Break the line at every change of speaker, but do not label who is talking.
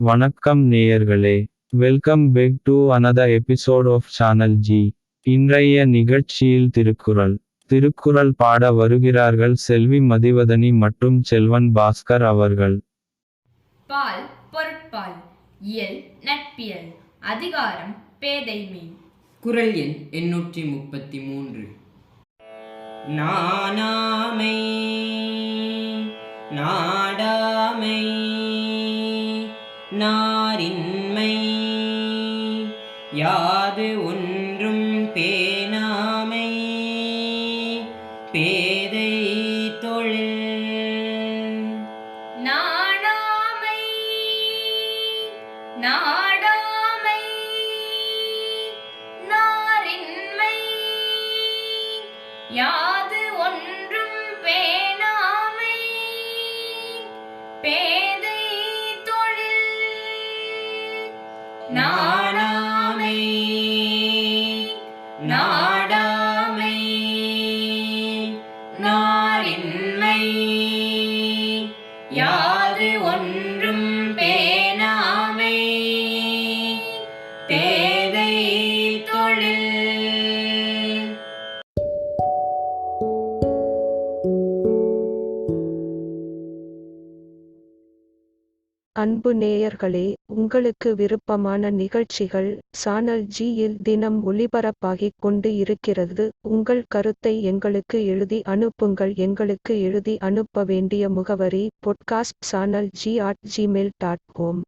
வணக்கம் நேயர்களே. Welcome back to another episode of channel G இன்றைய நிகழ்ச்சியில் திருக்குறள். திருக்குறள் பாட வருகிறார்கள் செல்வி மதிவதனி மற்றும் செல்வன் பாஸ்கர் அவர்கள்.
பால் பொருட்பால் இயல் நட்பியல் அதிகாரம் பேதைமை
குறள் எண் எண்ணூற்றி முப்பத்தி மூன்று. நாணாமை நாரின்மை. யாது ஒன்றும் பேணாமை பேதை தொழில்.
நாடாமை நாடாமை. நாரின்மை. யாது ஒன்றும் பேணாமை பே நாடாமை நாடாமை நாரின்மை. யாது ஒன்றும் பே
அன்பு நேயர்களே உங்களுக்கு விருப்பமான நிகழ்ச்சிகள் சானல் ஜியில் தினம் ஒளிபரப்பாகிக் கொண்டு இருக்கிறது. உங்கள் கருத்தை எங்களுக்கு எழுதி அனுப்புங்கள். எங்களுக்கு எழுதி அனுப்ப வேண்டிய முகவரி podcast channel G at Gmail dot com